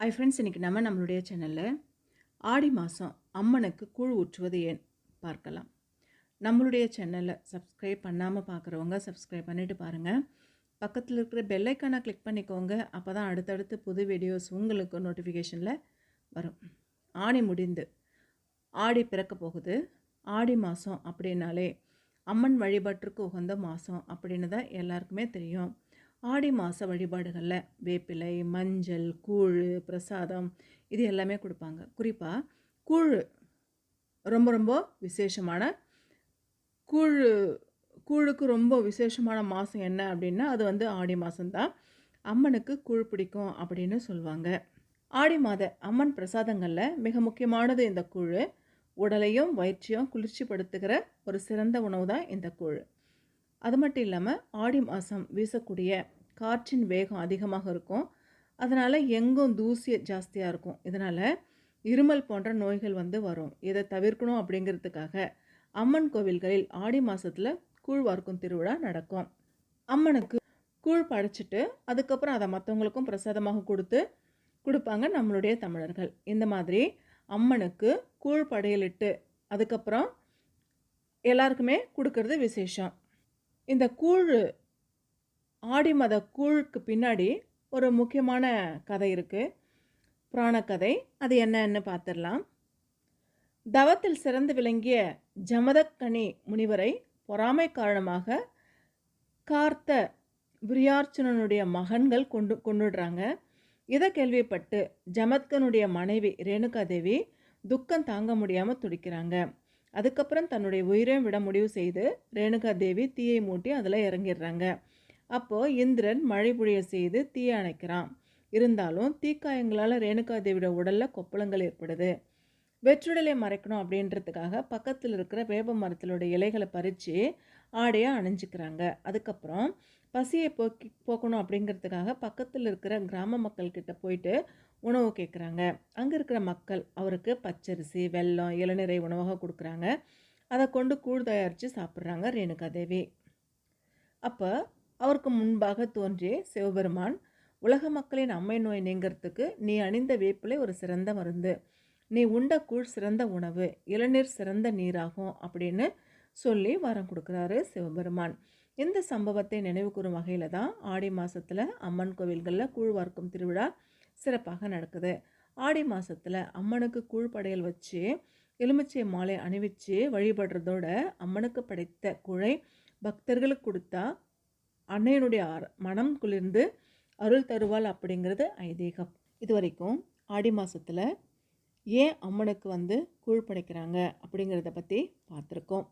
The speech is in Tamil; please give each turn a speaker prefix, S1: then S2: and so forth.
S1: ஐ ஃப்ரெண்ட்ஸ் இன்றைக்கி நம்ம நம்மளுடைய சேனலில் ஆடி மாதம் அம்மனுக்கு கூழ் ஊற்றுவது ஏன் பார்க்கலாம். நம்மளுடைய சேனலை சப்ஸ்கிரைப் பண்ணாமல் பார்க்குறவங்க சப்ஸ்கிரைப் பண்ணிவிட்டு பாருங்கள் பக்கத்தில் இருக்கிற பெல்லைக்கானை கிளிக் பண்ணிக்கோங்க. அப்போ தான் அடுத்தடுத்து புது வீடியோஸ் உங்களுக்கு நோட்டிஃபிகேஷனில் வரும். ஆணி முடிந்து ஆடி பிறக்க போகுது. ஆடி மாதம் அப்படின்னாலே அம்மன் வழிபாட்டிற்கு உகந்த மாதம் அப்படின்னு தான் எல்லாருக்குமே தெரியும். ஆடி மாத வழிபாடுகளில் வேப்பிலை மஞ்சள் கூழ் பிரசாதம் இது எல்லாமே கொடுப்பாங்க. குறிப்பாக கூழ் ரொம்ப ரொம்ப விசேஷமான கூழ் கூழுக்கு ரொம்ப விசேஷமான மாதம் என்ன அப்படின்னா அது வந்து ஆடி மாதம்தான் அம்மனுக்கு கூழ் பிடிக்கும் அப்படின்னு சொல்லுவாங்க. ஆடி மாத அம்மன் பிரசாதங்களில் மிக முக்கியமானது இந்த கூழ். உடலையும் வயிற்றையும் குளிர்ச்சிப்படுத்துகிற ஒரு சிறந்த உணவு தான் இந்த கூழ். அது மட்டும் இல்லாமல் ஆடி மாதம் வீசக்கூடிய காற்றின் வேகம் அதிகமாக இருக்கும். அதனால் எங்கும் தூசி ஜாஸ்தியாக இருக்கும். இதனால் இருமல் போன்ற நோய்கள் வந்து வரும். இதை தவிர்க்கணும் அப்படிங்கிறதுக்காக அம்மன் கோவில்களில் ஆடி மாதத்தில் கூழ் வார்க்கும் திருவிழா நடக்கும். அம்மனுக்கு கூழ் படைச்சிட்டு அதுக்கப்புறம் அதை மற்றவங்களுக்கும் பிரசாதமாக கொடுத்து கொடுப்பாங்க நம்மளுடைய தமிழர்கள். இந்த மாதிரி அம்மனுக்கு கூழ் படையலிட்டு அதுக்கப்புறம் எல்லாருக்குமே கொடுக்கறது விசேஷம். இந்த கூழ் ஆடி மத கூழுக்கு பின்னாடி ஒரு முக்கியமான கதை இருக்குது புராணக்கதை. அது என்னன்னு பார்த்துடலாம் தவத்தில் சிறந்து விளங்கிய ஜமதக்கனி முனிவரை பொறாமை காரணமாக கார்த்த விரியார்ச்சுனனுடைய மகன்கள் கொண்டு கொண்டுடுறாங்க. இதை கேள்விப்பட்டு ஜமத்கனுடைய மனைவி ரேணுகா தேவி துக்கம் தாங்க முடியாமல் துடிக்கிறாங்க. அதுக்கப்புறம் தன்னுடைய உயிரையும் விட முடிவு செய்து ரேணுகா தேவி தீயை மூட்டி அதில் இறங்கிடுறாங்க. அப்போது இந்திரன் மழை பொழிய செய்து தீயை அணைக்கிறான். இருந்தாலும் தீக்காயங்களால் ரேணுகா தேவியோட உடலில் கொப்பளங்கள் ஏற்படுது. வெற்றுடலை மறைக்கணும் அப்படின்றதுக்காக பக்கத்தில் இருக்கிற வேப்ப மரத்திலோட இலைகளை பறித்து ஆடையாக அணிஞ்சிக்கிறாங்க. அதுக்கப்புறம் பசியை போக்கி போக்கணும் அப்படிங்கிறதுக்காக பக்கத்தில் இருக்கிற கிராம மக்கள்கிட்ட போயிட்டு உணவு கேட்குறாங்க அங்கே இருக்கிற மக்கள் அவருக்கு பச்சரிசி வெல்லம் இளநீரை உணவாக கொடுக்குறாங்க. அதை கொண்டு கூழ் தயாரித்து சாப்பிட்றாங்க ரேணுகா தேவி. அப்போ அவருக்கு முன்பாக தோன்றிய சிவபெருமான் உலக மக்களின் அம்மை நோய் நீங்கிறதுக்கு நீ அணிந்த வேப்பிலை ஒரு சிறந்த மருந்து. நீ உண்ட கூழ் சிறந்த உணவு இளநீர் சிறந்த நீராகும் அப்படின்னு சொல்லி வரம் கொடுக்குறாரு சிவபெருமான். இந்த சம்பவத்தை நினைவு கூறும் வகையில் தான் ஆடி மாதத்தில் அம்மன் கோவில்களில் கூழ் வார்க்கும் திருவிழா சிறப்பாக நடக்குது. ஆடி மாதத்தில் அம்மனுக்கு கூழ் படையல் வச்சு எலுமிச்சை மாலை அணிவிச்சு வழிபடுறதோட அம்மனுக்கு படைத்த குழை பக்தர்களுக்கு கொடுத்தா அன்னையனுடைய மனம் குளிர்ந்து அருள் தருவாள் அப்படிங்கிறது ஐதீகம். இது வரைக்கும் ஆடி மாதத்தில் ஏன் அம்மனுக்கு வந்து கூழ் படைக்கிறாங்க அப்படிங்கிறத பற்றி பார்த்துருக்கோம்.